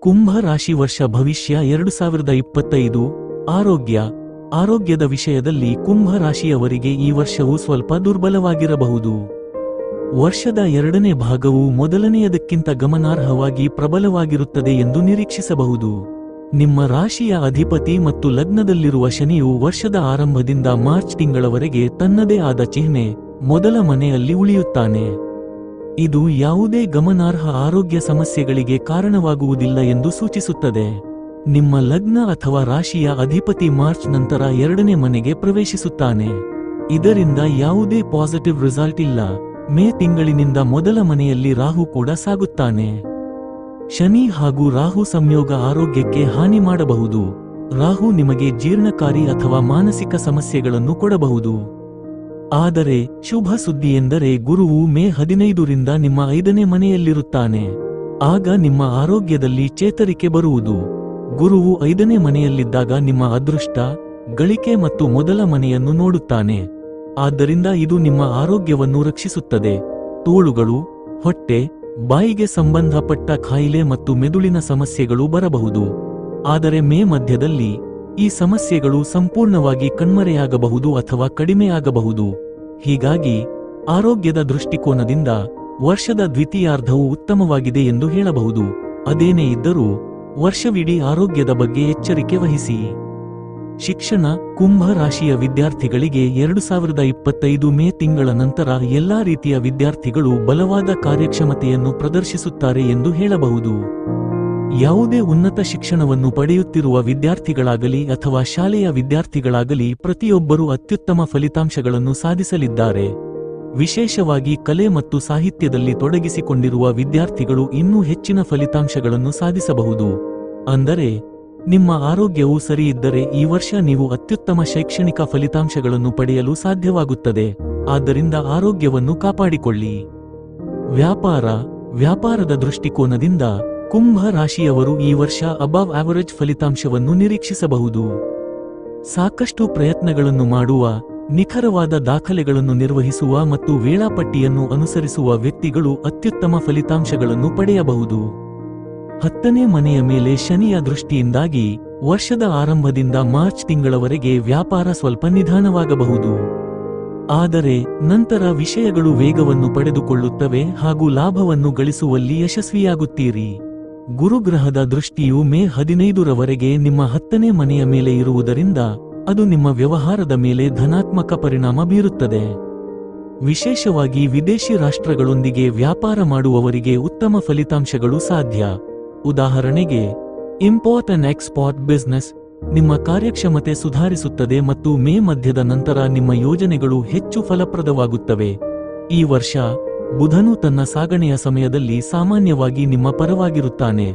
ಕುಂಭ ರಾಶಿ ವರ್ಷ ಭವಿಷ್ಯ ಎರಡು ಸಾವಿರದ ಇಪ್ಪತ್ತೈದು. ಆರೋಗ್ಯ. ಆರೋಗ್ಯದ ವಿಷಯದಲ್ಲಿ ಕುಂಭ ರಾಶಿಯವರಿಗೆ ಈ ವರ್ಷವು ಸ್ವಲ್ಪ ದುರ್ಬಲವಾಗಿರಬಹುದು. ವರ್ಷದ ಎರಡನೇ ಭಾಗವು ಮೊದಲನೆಯದಕ್ಕಿಂತ ಗಮನಾರ್ಹವಾಗಿ ಪ್ರಬಲವಾಗಿರುತ್ತದೆ ಎಂದು ನಿರೀಕ್ಷಿಸಬಹುದು. ನಿಮ್ಮ ರಾಶಿಯ ಅಧಿಪತಿ ಮತ್ತು ಲಗ್ನದಲ್ಲಿರುವ ಶನಿಯು ವರ್ಷದ ಆರಂಭದಿಂದ ಮಾರ್ಚ್ ತಿಂಗಳವರೆಗೆ ತನ್ನದೇ ಆದ ಚಿಹ್ನೆ ಮೊದಲ ಮನೆಯಲ್ಲಿ ಉಳಿಯುತ್ತಾನೆ. ಇದು ಯಾವುದೇ ಗಮನಾರ್ಹ ಆರೋಗ್ಯ ಸಮಸ್ಯೆಗಳಿಗೆ ಕಾರಣವಾಗುವುದಿಲ್ಲ ಎಂದು ಸೂಚಿಸುತ್ತದೆ. ನಿಮ್ಮ ಲಗ್ನ ಅಥವಾ ರಾಶಿಯ ಅಧಿಪತಿ ಮಾರ್ಚ್ ನಂತರ ಎರಡನೇ ಮನೆಗೆ ಪ್ರವೇಶಿಸುತ್ತಾನೆ. ಇದರಿಂದ ಯಾವುದೇ ಪಾಸಿಟಿವ್ ರಿಸಲ್ಟ್ ಇಲ್ಲ. ಮೇ ತಿಂಗಳಿನಿಂದ ಮೊದಲ ಮನೆಯಲ್ಲಿ ರಾಹು ಕೂಡ ಸಾಗುತ್ತಾನೆ. ಶನಿ ಹಾಗೂ ರಾಹು ಸಂಯೋಗ ಆರೋಗ್ಯಕ್ಕೆ ಹಾನಿ ಮಾಡಬಹುದು. ರಾಹು ನಿಮಗೆ ಜೀರ್ಣಕಾರಿ ಅಥವಾ ಮಾನಸಿಕ ಸಮಸ್ಯೆಗಳನ್ನು ಕೊಡಬಹುದು. ಆದರೆ ಶುಭ ಸುದ್ದಿ ಎಂದರೆ ಗುರುವು ಮೇ ಹದಿನೈದರಿಂದ ನಿಮ್ಮ ಐದನೇ ಮನೆಯಲ್ಲಿರುತ್ತಾನೆ. ಆಗ ನಿಮ್ಮ ಆರೋಗ್ಯದಲ್ಲಿ ಚೇತರಿಕೆ ಬರುವುದು. ಗುರುವು ಐದನೇ ಮನೆಯಲ್ಲಿದ್ದಾಗ ನಿಮ್ಮ ಅದೃಷ್ಟ, ಗಳಿಕೆ ಮತ್ತು ಮೊದಲ ಮನೆಯನ್ನು ನೋಡುತ್ತಾನೆ. ಆದ್ದರಿಂದ ಇದು ನಿಮ್ಮ ಆರೋಗ್ಯವನ್ನು ರಕ್ಷಿಸುತ್ತದೆ. ತೋಳುಗಳು, ಹೊಟ್ಟೆ, ಬಾಯಿಗೆ ಸಂಬಂಧಪಟ್ಟ ಖಾಯಿಲೆ ಮತ್ತು ಮೆದುಳಿನ ಸಮಸ್ಯೆಗಳು ಬರಬಹುದು. ಆದರೆ ಮೇ ಮಧ್ಯದಲ್ಲಿ ಈ ಸಮಸ್ಯೆಗಳು ಸಂಪೂರ್ಣವಾಗಿ ಕಣ್ಮರೆಯಾಗಬಹುದು ಅಥವಾ ಕಡಿಮೆಯಾಗಬಹುದು. ಹೀಗಾಗಿ ಆರೋಗ್ಯದ ದೃಷ್ಟಿಕೋನದಿಂದ ವರ್ಷದ ದ್ವಿತೀಯಾರ್ಧವು ಉತ್ತಮವಾಗಿದೆ ಎಂದು ಹೇಳಬಹುದು. ಅದೇನೇ ಇದ್ದರೂ ವರ್ಷವಿಡೀ ಆರೋಗ್ಯದ ಬಗ್ಗೆ ಎಚ್ಚರಿಕೆ ವಹಿಸಿ. ಶಿಕ್ಷಣ, ಕುಂಭ ರಾಶಿಯ ವಿದ್ಯಾರ್ಥಿಗಳಿಗೆ ಎರಡು ಸಾವಿರದ ಇಪ್ಪತ್ತೈದು ಮೇ ತಿಂಗಳ ನಂತರ ಎಲ್ಲಾ ರೀತಿಯ ವಿದ್ಯಾರ್ಥಿಗಳು ಬಲವಾದ ಕಾರ್ಯಕ್ಷಮತೆಯನ್ನು ಪ್ರದರ್ಶಿಸುತ್ತಾರೆ ಎಂದು ಹೇಳಬಹುದು. ಯಾವುದೇ ಉನ್ನತ ಶಿಕ್ಷಣವನ್ನು ಪಡೆಯುತ್ತಿರುವ ವಿದ್ಯಾರ್ಥಿಗಳಾಗಲಿ ಅಥವಾ ಶಾಲೆಯ ವಿದ್ಯಾರ್ಥಿಗಳಾಗಲಿ ಪ್ರತಿಯೊಬ್ಬರೂ ಅತ್ಯುತ್ತಮ ಫಲಿತಾಂಶಗಳನ್ನು ಸಾಧಿಸಲಿದ್ದಾರೆ. ವಿಶೇಷವಾಗಿ ಕಲೆ ಮತ್ತು ಸಾಹಿತ್ಯದಲ್ಲಿ ತೊಡಗಿಸಿಕೊಂಡಿರುವ ವಿದ್ಯಾರ್ಥಿಗಳು ಇನ್ನೂ ಹೆಚ್ಚಿನ ಫಲಿತಾಂಶಗಳನ್ನು ಸಾಧಿಸಬಹುದು. ಅಂದರೆ, ನಿಮ್ಮ ಆರೋಗ್ಯವು ಸರಿಯಿದ್ದರೆ ಈ ವರ್ಷ ನೀವು ಅತ್ಯುತ್ತಮ ಶೈಕ್ಷಣಿಕ ಫಲಿತಾಂಶಗಳನ್ನು ಪಡೆಯಲು ಸಾಧ್ಯವಾಗುತ್ತದೆ. ಆದ್ದರಿಂದ ಆರೋಗ್ಯವನ್ನು ಕಾಪಾಡಿಕೊಳ್ಳಿ. ವ್ಯಾಪಾರ, ವ್ಯಾಪಾರದ ದೃಷ್ಟಿಕೋನದಿಂದ ಕುಂಭ ರಾಶಿಯವರು ಈ ವರ್ಷ ಅಬವ್ ಆವರೇಜ್ ಫಲಿತಾಂಶವನ್ನು ನಿರೀಕ್ಷಿಸಬಹುದು. ಸಾಕಷ್ಟು ಪ್ರಯತ್ನಗಳನ್ನು ಮಾಡುವ, ನಿಖರವಾದ ದಾಖಲೆಗಳನ್ನು ನಿರ್ವಹಿಸುವ ಮತ್ತು ವೇಳಾಪಟ್ಟಿಯನ್ನು ಅನುಸರಿಸುವ ವ್ಯಕ್ತಿಗಳು ಅತ್ಯುತ್ತಮ ಫಲಿತಾಂಶಗಳನ್ನು ಪಡೆಯಬಹುದು. ಹತ್ತನೇ ಮನೆಯ ಮೇಲೆ ಶನಿಯ ದೃಷ್ಟಿಯಿಂದಾಗಿ ವರ್ಷದ ಆರಂಭದಿಂದ ಮಾರ್ಚ್ ತಿಂಗಳವರೆಗೆ ವ್ಯಾಪಾರ ಸ್ವಲ್ಪ ನಿಧಾನವಾಗಬಹುದು. ಆದರೆ, ನಂತರ ವಿಷಯಗಳು ವೇಗವನ್ನು ಪಡೆದುಕೊಳ್ಳುತ್ತವೆ ಹಾಗೂ ಲಾಭವನ್ನು ಗಳಿಸುವಲ್ಲಿ ಯಶಸ್ವಿಯಾಗುತ್ತೀರಿ. ಗುರುಗ್ರಹದ ದೃಷ್ಟಿಯು ಮೇ ಹದಿನೈದರವರೆಗೆ ನಿಮ್ಮ ಹತ್ತನೇ ಮನೆಯ ಮೇಲೆ ಇರುವುದರಿಂದ ಅದು ನಿಮ್ಮ ವ್ಯವಹಾರದ ಮೇಲೆ ಧನಾತ್ಮಕ ಪರಿಣಾಮ ಬೀರುತ್ತದೆ. ವಿಶೇಷವಾಗಿ ವಿದೇಶಿ ರಾಷ್ಟ್ರಗಳೊಂದಿಗೆ ವ್ಯಾಪಾರ ಮಾಡುವವರಿಗೆ ಉತ್ತಮ ಫಲಿತಾಂಶಗಳು ಸಾಧ್ಯ. ಉದಾಹರಣೆಗೆ ಇಂಪೋರ್ಟ್ ಅಂಡ್ ಎಕ್ಸ್ಪೋರ್ಟ್ ಬಿಸ್ನೆಸ್ ನಿಮ್ಮ ಕಾರ್ಯಕ್ಷಮತೆ ಸುಧಾರಿಸುತ್ತದೆ ಮತ್ತು ಮೇ ಮಧ್ಯದ ನಂತರ ನಿಮ್ಮ ಯೋಜನೆಗಳು ಹೆಚ್ಚು ಫಲಪ್ರದವಾಗುತ್ತವೆ. ಈ ವರ್ಷ ಬುಧನು ತನ್ನ ಸಾಗಣೆಯ ಸಮಯದಲ್ಲಿ ಸಾಮಾನ್ಯವಾಗಿ ನಿಮ್ಮ ಪರವಾಗಿರುತ್ತಾನೆ.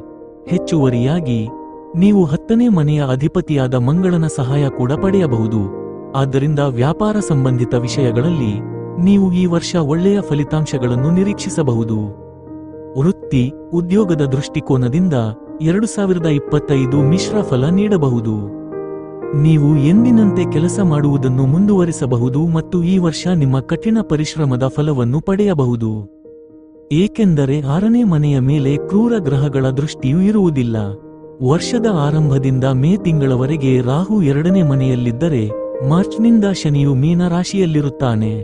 ಹೆಚ್ಚುವರಿಯಾಗಿ, ನೀವು ಹತ್ತನೇ ಮನೆಯ ಅಧಿಪತಿಯಾದ ಮಂಗಳನ ಸಹಾಯ ಕೂಡ ಪಡೆಯಬಹುದು. ಆದ್ದರಿಂದ ವ್ಯಾಪಾರ ಸಂಬಂಧಿತ ವಿಷಯಗಳಲ್ಲಿ ನೀವು ಈ ವರ್ಷ ಒಳ್ಳೆಯ ಫಲಿತಾಂಶಗಳನ್ನು ನಿರೀಕ್ಷಿಸಬಹುದು. ವೃತ್ತಿ, ಉದ್ಯೋಗದ ದೃಷ್ಟಿಕೋನದಿಂದ ಎರಡು ಸಾವಿರದ ಇಪ್ಪತ್ತೈದು ಮಿಶ್ರ ಫಲ ನೀಡಬಹುದು. ನೀವು ಎಂದಿನಂತೆ ಕೆಲಸ ಮಾಡುವುದನ್ನು ಮುಂದುವರಿಸಬಹುದು ಮತ್ತು ಈ ವರ್ಷ ನಿಮ್ಮ ಕಠಿಣ ಪರಿಶ್ರಮದ ಫಲವನ್ನು ಪಡೆಯಬಹುದು. ಏಕೆಂದರೆ ಆರನೇ ಮನೆಯ ಮೇಲೆ ಕ್ರೂರ ಗ್ರಹಗಳ ದೃಷ್ಟಿಯೂ ಇರುವುದಿಲ್ಲ. ವರ್ಷದ ಆರಂಭದಿಂದ ಮೇ ತಿಂಗಳವರೆಗೆ ರಾಹು ಎರಡನೇ ಮನೆಯಲ್ಲಿದ್ದರೆ ಮಾರ್ಚ್ನಿಂದ ಶನಿಯು ಮೀನ ರಾಶಿಯಲ್ಲಿರುತ್ತಾನೆ.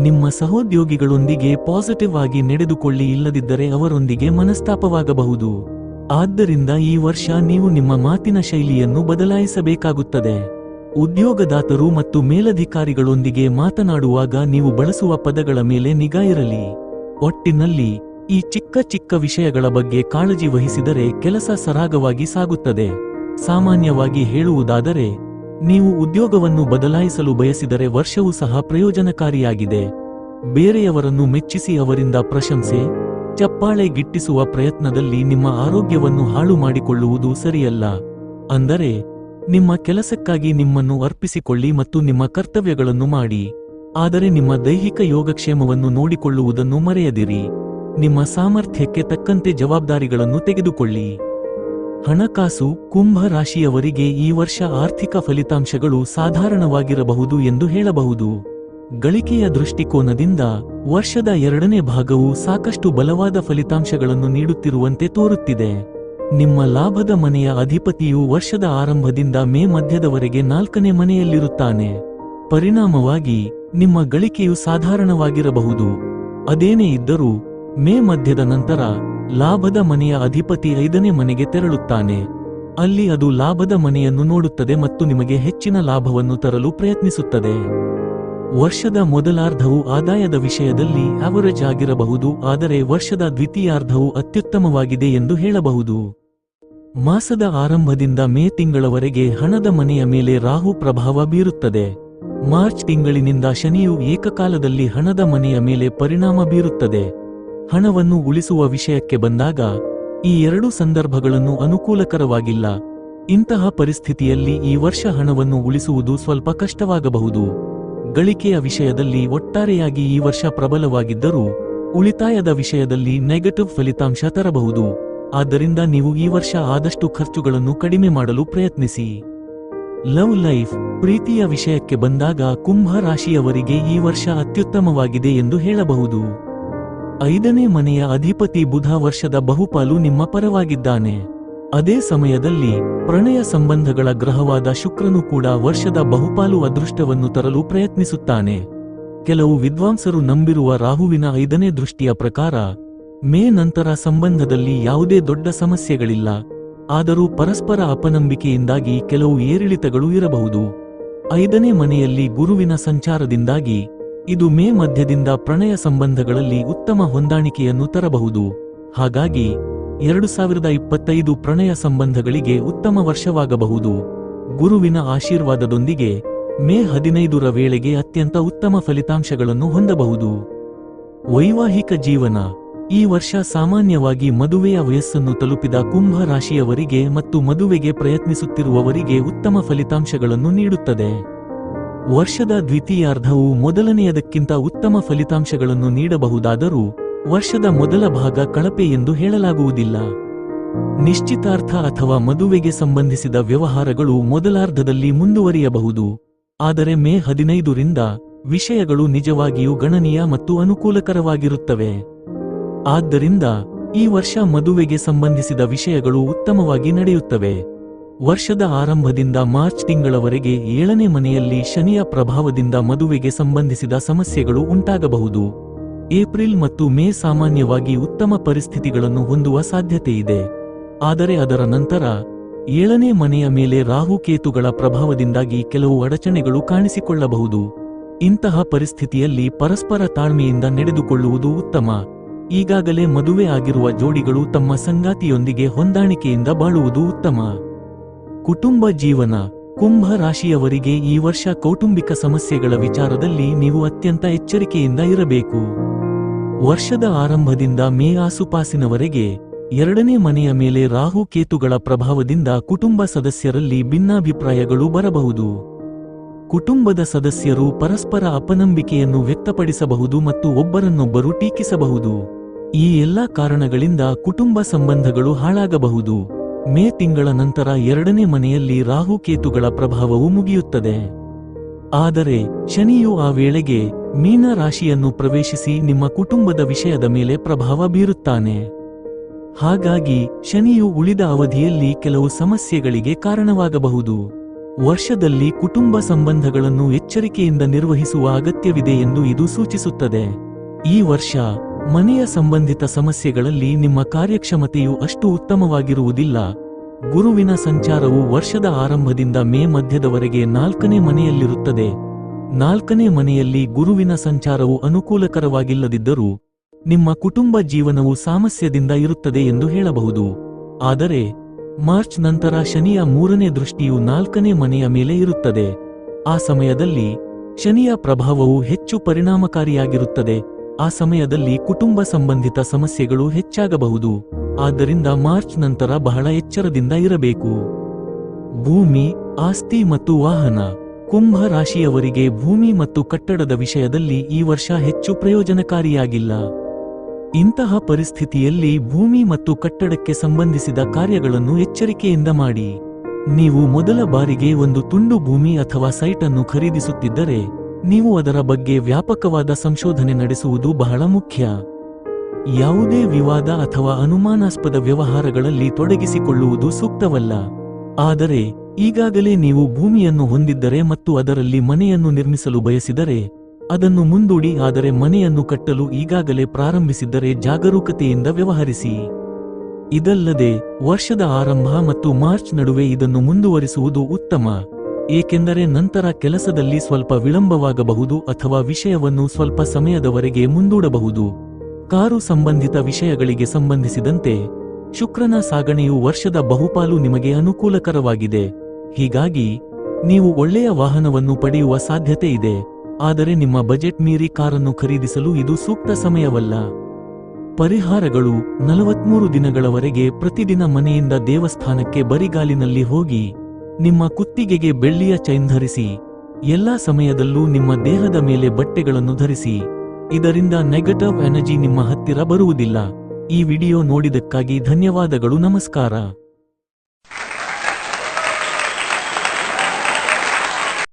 ನಿಮ್ಮ ಸಹೋದ್ಯೋಗಿಗಳೊಂದಿಗೆ ಪಾಸಿಟಿವ್ ಆಗಿ ನಡೆದುಕೊಳ್ಳಿ ಇಲ್ಲದಿದ್ದರೆ ಅವರೊಂದಿಗೆ ಮನಸ್ತಾಪವಾಗಬಹುದು. ಆದ್ದರಿಂದ ಈ ವರ್ಷ ನೀವು ನಿಮ್ಮ ಮಾತಿನ ಶೈಲಿಯನ್ನು ಬದಲಾಯಿಸಬೇಕಾಗುತ್ತದೆ. ಉದ್ಯೋಗದಾತರು ಮತ್ತು ಮೇಲಧಿಕಾರಿಗಳೊಂದಿಗೆ ಮಾತನಾಡುವಾಗ ನೀವು ಬಳಸುವ ಪದಗಳ ಮೇಲೆ ನಿಗಾ ಇರಲಿ. ಒಟ್ಟಿನಲ್ಲಿ, ಈ ಚಿಕ್ಕ ಚಿಕ್ಕ ವಿಷಯಗಳ ಬಗ್ಗೆ ಕಾಳಜಿ ವಹಿಸಿದರೆ ಕೆಲಸ ಸರಾಗವಾಗಿ ಸಾಗುತ್ತದೆ. ಸಾಮಾನ್ಯವಾಗಿ ಹೇಳುವುದಾದರೆ, ನೀವು ಉದ್ಯೋಗವನ್ನು ಬದಲಾಯಿಸಲು ಬಯಸಿದರೆ ವರ್ಷವೂ ಸಹ ಪ್ರಯೋಜನಕಾರಿಯಾಗಿದೆ. ಬೇರೆಯವರನ್ನು ಮೆಚ್ಚಿಸಿ ಅವರಿಂದ ಪ್ರಶಂಸೆ ಚಪ್ಪಾಳೆ ಗಿಟ್ಟಿಸುವ ಪ್ರಯತ್ನದಲ್ಲಿ ನಿಮ್ಮ ಆರೋಗ್ಯವನ್ನು ಹಾಳು ಮಾಡಿಕೊಳ್ಳುವುದು ಸರಿಯಲ್ಲ. ಅಂದರೆ, ನಿಮ್ಮ ಕೆಲಸಕ್ಕಾಗಿ ನಿಮ್ಮನ್ನು ಅರ್ಪಿಸಿಕೊಳ್ಳಿ ಮತ್ತು ನಿಮ್ಮ ಕರ್ತವ್ಯಗಳನ್ನು ಮಾಡಿ. ಆದರೆ ನಿಮ್ಮ ದೈಹಿಕ ಯೋಗಕ್ಷೇಮವನ್ನು ನೋಡಿಕೊಳ್ಳುವುದನ್ನು ಮರೆಯದಿರಿ. ನಿಮ್ಮ ಸಾಮರ್ಥ್ಯಕ್ಕೆ ತಕ್ಕಂತೆ ಜವಾಬ್ದಾರಿಗಳನ್ನು ತೆಗೆದುಕೊಳ್ಳಿ. ಹಣಕಾಸು, ಕುಂಭ ರಾಶಿಯವರಿಗೆ ಈ ವರ್ಷ ಆರ್ಥಿಕ ಫಲಿತಾಂಶಗಳು ಸಾಧಾರಣವಾಗಿರಬಹುದು ಎಂದು ಹೇಳಬಹುದು. ಗಳಿಕೆಯ ದೃಷ್ಟಿಕೋನದಿಂದ ವರ್ಷದ ಎರಡನೇ ಭಾಗವು ಸಾಕಷ್ಟು ಬಲವಾದ ಫಲಿತಾಂಶಗಳನ್ನು ನೀಡುತ್ತಿರುವಂತೆ ತೋರುತ್ತಿದೆ. ನಿಮ್ಮ ಲಾಭದ ಮನೆಯ ಅಧಿಪತಿಯು ವರ್ಷದ ಆರಂಭದಿಂದ ಮೇ ಮಧ್ಯದವರೆಗೆ ನಾಲ್ಕನೇ ಮನೆಯಲ್ಲಿರುತ್ತಾನೆ. ಪರಿಣಾಮವಾಗಿ, ನಿಮ್ಮ ಗಳಿಕೆಯು ಸಾಧಾರಣವಾಗಿರಬಹುದು. ಅದೇನೇ ಇದ್ದರೂ, ಮೇ ಮಧ್ಯದ ನಂತರ ಲಾಭದ ಮನೆಯ ಅಧಿಪತಿ ಐದನೇ ಮನೆಗೆ ತೆರಳುತ್ತಾನೆ. ಅಲ್ಲಿ ಅದು ಲಾಭದ ಮನೆಯನ್ನು ನೋಡುತ್ತದೆ ಮತ್ತು ನಿಮಗೆ ಹೆಚ್ಚಿನ ಲಾಭವನ್ನು ತರಲು ಪ್ರಯತ್ನಿಸುತ್ತದೆ. ವರ್ಷದ ಮೊದಲಾರ್ಧವು ಆದಾಯದ ವಿಷಯದಲ್ಲಿ ಅವರೇಜ್ ಆಗಿರಬಹುದು ಆದರೆ ವರ್ಷದ ದ್ವಿತೀಯಾರ್ಧವು ಅತ್ಯುತ್ತಮವಾಗಿದೆ ಎಂದು ಹೇಳಬಹುದು. ಮಾಸದ ಆರಂಭದಿಂದ ಮೇ ತಿಂಗಳವರೆಗೆ ಹಣದ ಮನೆಯ ಮೇಲೆ ರಾಹು ಪ್ರಭಾವ ಬೀರುತ್ತದೆ. ಮಾರ್ಚ್ ತಿಂಗಳಿನಿಂದ ಶನಿಯು ಏಕಕಾಲದಲ್ಲಿ ಹಣದ ಮನೆಯ ಮೇಲೆ ಪರಿಣಾಮ ಬೀರುತ್ತದೆ. ಹಣವನ್ನು ಉಳಿಸುವ ವಿಷಯಕ್ಕೆ ಬಂದಾಗ, ಈ ಎರಡು ಸಂದರ್ಭಗಳನ್ನು ಅನುಕೂಲಕರವಾಗಿಲ್ಲ. ಇಂತಹ ಪರಿಸ್ಥಿತಿಯಲ್ಲಿ ಈ ವರ್ಷ ಹಣವನ್ನು ಉಳಿಸುವುದು ಸ್ವಲ್ಪ ಕಷ್ಟವಾಗಬಹುದು. ಗಳಿಕೆಯ ವಿಷಯದಲ್ಲಿ ಒಟ್ಟಾರೆಯಾಗಿ ಈ ವರ್ಷ ಪ್ರಬಲವಾಗಿದ್ದರೂ ಉಳಿತಾಯದ ವಿಷಯದಲ್ಲಿ ನೆಗೆಟಿವ್ ಫಲಿತಾಂಶ ತರಬಹುದು. ಆದ್ದರಿಂದ ನೀವು ಈ ವರ್ಷ ಆದಷ್ಟು ಖರ್ಚುಗಳನ್ನು ಕಡಿಮೆ ಮಾಡಲು ಪ್ರಯತ್ನಿಸಿ. ಲವ್ ಲೈಫ್ ಪ್ರೀತಿಯ ವಿಷಯಕ್ಕೆ ಬಂದಾಗ ಕುಂಭ ರಾಶಿಯವರಿಗೆ ಈ ವರ್ಷ ಅತ್ಯುತ್ತಮವಾಗಿದೆ ಎಂದು ಹೇಳಬಹುದು. ಐದನೇ ಮನೆಯ ಅಧಿಪತಿ ಬುಧ ವರ್ಷದ ಬಹುಪಾಲು ನಿಮ್ಮ ಪರವಾಗಿದ್ದಾನೆ. ಅದೇ ಸಮಯದಲ್ಲಿ ಪ್ರಣಯ ಸಂಬಂಧಗಳ ಗ್ರಹವಾದ ಶುಕ್ರನು ಕೂಡ ವರ್ಷದ ಬಹುಪಾಲು ಅದೃಷ್ಟವನ್ನು ತರಲು ಪ್ರಯತ್ನಿಸುತ್ತಾನೆ. ಕೆಲವು ವಿದ್ವಾಂಸರು ನಂಬಿರುವ ರಾಹುವಿನ ಐದನೇ ದೃಷ್ಟಿಯ ಪ್ರಕಾರ, ಮೇ ನಂತರ ಸಂಬಂಧದಲ್ಲಿ ಯಾವುದೇ ದೊಡ್ಡ ಸಮಸ್ಯೆಗಳಿಲ್ಲ, ಆದರೂ ಪರಸ್ಪರ ಅಪನಂಬಿಕೆಯಿಂದಾಗಿ ಕೆಲವು ಏರಿಳಿತಗಳು ಇರಬಹುದು. ಐದನೇ ಮನೆಯಲ್ಲಿ ಗುರುವಿನ ಸಂಚಾರದಿಂದಾಗಿ, ಇದು ಮೇ ಮಧ್ಯದಿಂದ ಪ್ರಣಯ ಸಂಬಂಧಗಳಲ್ಲಿ ಉತ್ತಮ ಹೊಂದಾಣಿಕೆಯನ್ನು ತರಬಹುದು. ಹಾಗಾಗಿ ಎರಡು ಸಾವಿರದ ಇಪ್ಪತ್ತೈದು ಪ್ರಣಯ ಸಂಬಂಧಗಳಿಗೆ ಉತ್ತಮ ವರ್ಷವಾಗಬಹುದು. ಗುರುವಿನ ಆಶೀರ್ವಾದದೊಂದಿಗೆ ಮೇ ಹದಿನೈದರ ವೇಳೆಗೆ ಅತ್ಯಂತ ಉತ್ತಮ ಫಲಿತಾಂಶಗಳನ್ನು ಹೊಂದಬಹುದು. ವೈವಾಹಿಕ ಜೀವನ. ಈ ವರ್ಷ ಸಾಮಾನ್ಯವಾಗಿ ಮದುವೆಯ ವಯಸ್ಸನ್ನು ತಲುಪಿದ ಕುಂಭ ರಾಶಿಯವರಿಗೆ ಮತ್ತು ಮದುವೆಗೆ ಪ್ರಯತ್ನಿಸುತ್ತಿರುವವರಿಗೆ ಉತ್ತಮ ಫಲಿತಾಂಶಗಳನ್ನು ನೀಡುತ್ತದೆ. ವರ್ಷದ ದ್ವಿತೀಯಾರ್ಧವು ಮೊದಲನೆಯದಕ್ಕಿಂತ ಉತ್ತಮ ಫಲಿತಾಂಶಗಳನ್ನು ನೀಡಬಹುದಾದರೂ ವರ್ಷದ ಮೊದಲ ಭಾಗ ಕಳಪೆ ಎಂದು ಹೇಳಲಾಗುವುದಿಲ್ಲ. ನಿಶ್ಚಿತಾರ್ಥ ಅಥವಾ ಮದುವೆಗೆ ಸಂಬಂಧಿಸಿದ ವ್ಯವಹಾರಗಳು ಮೊದಲಾರ್ಧದಲ್ಲಿ ಮುಂದುವರಿಯಬಹುದು. ಆದರೆ ಮೇ ಹದಿನೈದರಿಂದ ವಿಷಯಗಳು ನಿಜವಾಗಿಯೂ ಗಣನೀಯ ಮತ್ತು ಅನುಕೂಲಕರವಾಗಿರುತ್ತವೆ. ಆದ್ದರಿಂದ ಈ ವರ್ಷ ಮದುವೆಗೆ ಸಂಬಂಧಿಸಿದ ವಿಷಯಗಳು ಉತ್ತಮವಾಗಿ ನಡೆಯುತ್ತವೆ. ವರ್ಷದ ಆರಂಭದಿಂದ ಮಾರ್ಚ್ ತಿಂಗಳವರೆಗೆ ಏಳನೇ ಮನೆಯಲ್ಲಿ ಶನಿಯ ಪ್ರಭಾವದಿಂದ ಮದುವೆಗೆ ಸಂಬಂಧಿಸಿದ ಸಮಸ್ಯೆಗಳು ಉಂಟಾಗಬಹುದು. ಏಪ್ರಿಲ್ ಮತ್ತು ಮೇ ಸಾಮಾನ್ಯವಾಗಿ ಉತ್ತಮ ಪರಿಸ್ಥಿತಿಗಳನ್ನು ಹೊಂದುವ ಸಾಧ್ಯತೆಯಿದೆ. ಆದರೆ ಅದರ ನಂತರ, ಏಳನೇ ಮನೆಯ ಮೇಲೆ ರಾಹುಕೇತುಗಳ ಪ್ರಭಾವದಿಂದಾಗಿ ಕೆಲವು ಅಡಚಣೆಗಳು ಕಾಣಿಸಿಕೊಳ್ಳಬಹುದು. ಇಂತಹ ಪರಿಸ್ಥಿತಿಯಲ್ಲಿ ಪರಸ್ಪರ ತಾಳ್ಮೆಯಿಂದ ನಡೆದುಕೊಳ್ಳುವುದು ಉತ್ತಮ. ಈಗಾಗಲೇ ಮದುವೆ ಆಗಿರುವ ಜೋಡಿಗಳು ತಮ್ಮ ಸಂಗಾತಿಯೊಂದಿಗೆ ಹೊಂದಾಣಿಕೆಯಿಂದ ಬಾಳುವುದು ಉತ್ತಮ. ಕುಟುಂಬ ಜೀವನ, ಕುಂಭ ರಾಶಿಯವರಿಗೆ ಈ ವರ್ಷ ಕೌಟುಂಬಿಕ ಸಮಸ್ಯೆಗಳ ವಿಚಾರದಲ್ಲಿ ನೀವು ಅತ್ಯಂತ ಎಚ್ಚರಿಕೆಯಿಂದ ಇರಬೇಕು. ವರ್ಷದ ಆರಂಭದಿಂದ ಮೇ ಆಸುಪಾಸಿನವರೆಗೆ ಎರಡನೇ ಮನೆಯ ಮೇಲೆ ರಾಹು ಕೇತುಗಳ ಪ್ರಭಾವದಿಂದ ಕುಟುಂಬ ಸದಸ್ಯರಲ್ಲಿ ಭಿನ್ನಾಭಿಪ್ರಾಯಗಳು ಬರಬಹುದು. ಕುಟುಂಬದ ಸದಸ್ಯರು ಪರಸ್ಪರ ಅಪನಂಬಿಕೆಯನ್ನು ವ್ಯಕ್ತಪಡಿಸಬಹುದು ಮತ್ತು ಒಬ್ಬರನ್ನೊಬ್ಬರು ಟೀಕಿಸಬಹುದು. ಈ ಎಲ್ಲಾ ಕಾರಣಗಳಿಂದ ಕುಟುಂಬ ಸಂಬಂಧಗಳು ಹಾಳಾಗಬಹುದು. ಮೇ ತಿಂಗಳ ನಂತರ ಎರಡನೇ ಮನೆಯಲ್ಲಿ ರಾಹುಕೇತುಗಳ ಪ್ರಭಾವವು ಮುಗಿಯುತ್ತದೆ. ಆದರೆ ಶನಿಯು ಆ ವೇಳೆಗೆ ಮೀನ ರಾಶಿಯನ್ನು ಪ್ರವೇಶಿಸಿ ನಿಮ್ಮ ಕುಟುಂಬದ ವಿಷಯದ ಮೇಲೆ ಪ್ರಭಾವ ಬೀರುತ್ತಾನೆ. ಹಾಗಾಗಿ ಶನಿಯು ಉಳಿದ ಅವಧಿಯಲ್ಲಿ ಕೆಲವು ಸಮಸ್ಯೆಗಳಿಗೆ ಕಾರಣವಾಗಬಹುದು. ವರ್ಷದಲ್ಲಿ ಕುಟುಂಬ ಸಂಬಂಧಗಳನ್ನು ಎಚ್ಚರಿಕೆಯಿಂದ ನಿರ್ವಹಿಸುವ ಅಗತ್ಯವಿದೆ ಎಂದು ಇದು ಸೂಚಿಸುತ್ತದೆ. ಈ ವರ್ಷ ಮನೆಯ ಸಂಬಂಧಿತ ಸಮಸ್ಯೆಗಳಲ್ಲಿ ನಿಮ್ಮ ಕಾರ್ಯಕ್ಷಮತೆಯು ಅಷ್ಟು ಉತ್ತಮವಾಗಿರುವುದಿಲ್ಲ. ಗುರುವಿನ ಸಂಚಾರವು ವರ್ಷದ ಆರಂಭದಿಂದ ಮೇ ಮಧ್ಯದವರೆಗೆ ನಾಲ್ಕನೇ ಮನೆಯಲ್ಲಿರುತ್ತದೆ. ನಾಲ್ಕನೇ ಮನೆಯಲ್ಲಿ ಗುರುವಿನ ಸಂಚಾರವು ಅನುಕೂಲಕರವಾಗಿಲ್ಲದಿದ್ದರೂ, ನಿಮ್ಮ ಕುಟುಂಬ ಜೀವನವು ಸಾಮಸ್ಯದಿಂದ ಇರುತ್ತದೆ ಎಂದು ಹೇಳಬಹುದು. ಆದರೆ, ಮಾರ್ಚ್ ನಂತರ ಶನಿಯ ಮೂರನೇ ದೃಷ್ಟಿಯು ನಾಲ್ಕನೇ ಮನೆಯ ಮೇಲೆ ಇರುತ್ತದೆ. ಆ ಸಮಯದಲ್ಲಿ, ಶನಿಯ ಪ್ರಭಾವವು ಹೆಚ್ಚು ಪರಿಣಾಮಕಾರಿಯಾಗಿರುತ್ತದೆ. ಆ ಸಮಯದಲ್ಲಿ ಕುಟುಂಬ ಸಂಬಂಧಿತ ಸಮಸ್ಯೆಗಳು ಹೆಚ್ಚಾಗಬಹುದು. ಆದ್ದರಿಂದ ಮಾರ್ಚ್ ನಂತರ ಬಹಳ ಎಚ್ಚರದಿಂದ ಇರಬೇಕು. ಭೂಮಿ, ಆಸ್ತಿ ಮತ್ತು ವಾಹನ. ಕುಂಭ ರಾಶಿಯವರಿಗೆ ಭೂಮಿ ಮತ್ತು ಕಟ್ಟಡದ ವಿಷಯದಲ್ಲಿ ಈ ವರ್ಷ ಹೆಚ್ಚು ಪ್ರಯೋಜನಕಾರಿಯಾಗಿಲ್ಲ. ಇಂತಹ ಪರಿಸ್ಥಿತಿಯಲ್ಲಿ ಭೂಮಿ ಮತ್ತು ಕಟ್ಟಡಕ್ಕೆ ಸಂಬಂಧಿಸಿದ ಕಾರ್ಯಗಳನ್ನು ಎಚ್ಚರಿಕೆಯಿಂದ ಮಾಡಿ. ನೀವು ಮೊದಲ ಬಾರಿಗೆ ಒಂದು ತುಂಡು ಭೂಮಿ ಅಥವಾ ಸೈಟ್ ಅನ್ನು ಖರೀದಿಸುತ್ತಿದ್ದರೆ ನೀವು ಅದರ ಬಗ್ಗೆ ವ್ಯಾಪಕವಾದ ಸಂಶೋಧನೆ ನಡೆಸುವುದು ಬಹಳ ಮುಖ್ಯ. ಯಾವುದೇ ವಿವಾದ ಅಥವಾ ಅನುಮಾನಾಸ್ಪದ ವ್ಯವಹಾರಗಳಲ್ಲಿ ತೊಡಗಿಸಿಕೊಳ್ಳುವುದು ಸೂಕ್ತವಲ್ಲ. ಆದರೆ, ಈಗಾಗಲೇ ನೀವು ಭೂಮಿಯನ್ನು ಹೊಂದಿದ್ದರೆ ಮತ್ತು ಅದರಲ್ಲಿ ಮನೆಯನ್ನು ನಿರ್ಮಿಸಲು ಬಯಸಿದರೆ, ಅದನ್ನು ಮುಂದೂಡಿ ಆದರೆ ಮನೆಯನ್ನು ಕಟ್ಟಲು ಈಗಾಗಲೇ ಪ್ರಾರಂಭಿಸಿದ್ದರೆ ಜಾಗರೂಕತೆಯಿಂದ ವ್ಯವಹರಿಸಿ. ಇದಲ್ಲದೆ, ವರ್ಷದ ಆರಂಭ ಮತ್ತು ಮಾರ್ಚ್ ನಡುವೆ ಇದನ್ನು ಮುಂದುವರಿಸುವುದು ಉತ್ತಮ. ಏಕೆಂದರೆ ನಂತರ ಕೆಲಸದಲ್ಲಿ ಸ್ವಲ್ಪ ವಿಳಂಬವಾಗಬಹುದು ಅಥವಾ ವಿಷಯವನ್ನು ಸ್ವಲ್ಪ ಸಮಯದವರೆಗೆ ಮುಂದೂಡಬಹುದು. ಕಾರು ಸಂಬಂಧಿತ ವಿಷಯಗಳಿಗೆ ಸಂಬಂಧಿಸಿದಂತೆ ಶುಕ್ರನ ಸಾಗಣೆಯು ವರ್ಷದ ಬಹುಪಾಲು ನಿಮಗೆ ಅನುಕೂಲಕರವಾಗಿದೆ. ಹೀಗಾಗಿ, ನೀವು ಒಳ್ಳೆಯ ವಾಹನವನ್ನು ಪಡೆಯುವ ಸಾಧ್ಯತೆ ಇದೆ. ಆದರೆ ನಿಮ್ಮ ಬಜೆಟ್ ಮೀರಿ ಕಾರನ್ನು ಖರೀದಿಸಲು ಇದು ಸೂಕ್ತ ಸಮಯವಲ್ಲ. ಪರಿಹಾರಗಳು ನಲವತ್ಮೂರು ದಿನಗಳವರೆಗೆ ಪ್ರತಿದಿನ ಮನೆಯಿಂದ ದೇವಸ್ಥಾನಕ್ಕೆ ಬರಿಗಾಲಿನಲ್ಲಿ ಹೋಗಿ ನಿಮ್ಮ ಕುತ್ತಿಗೆಗೆ ಬೆಳ್ಳಿಯ ಚೈನ್ ಧರಿಸಿ, ಎಲ್ಲಾ ಸಮಯದಲ್ಲೂ ನಿಮ್ಮ ದೇಹದ ಮೇಲೆ ಬಟ್ಟೆಗಳನ್ನು ಧರಿಸಿ, ಇದರಿಂದ ನೆಗೆಟಿವ್ ಎನರ್ಜಿ ನಿಮ್ಮ ಹತ್ತಿರ ಬರುವುದಿಲ್ಲ. ಈ ವಿಡಿಯೋ ನೋಡಿದಕ್ಕಾಗಿ ಧನ್ಯವಾದಗಳು, ನಮಸ್ಕಾರ.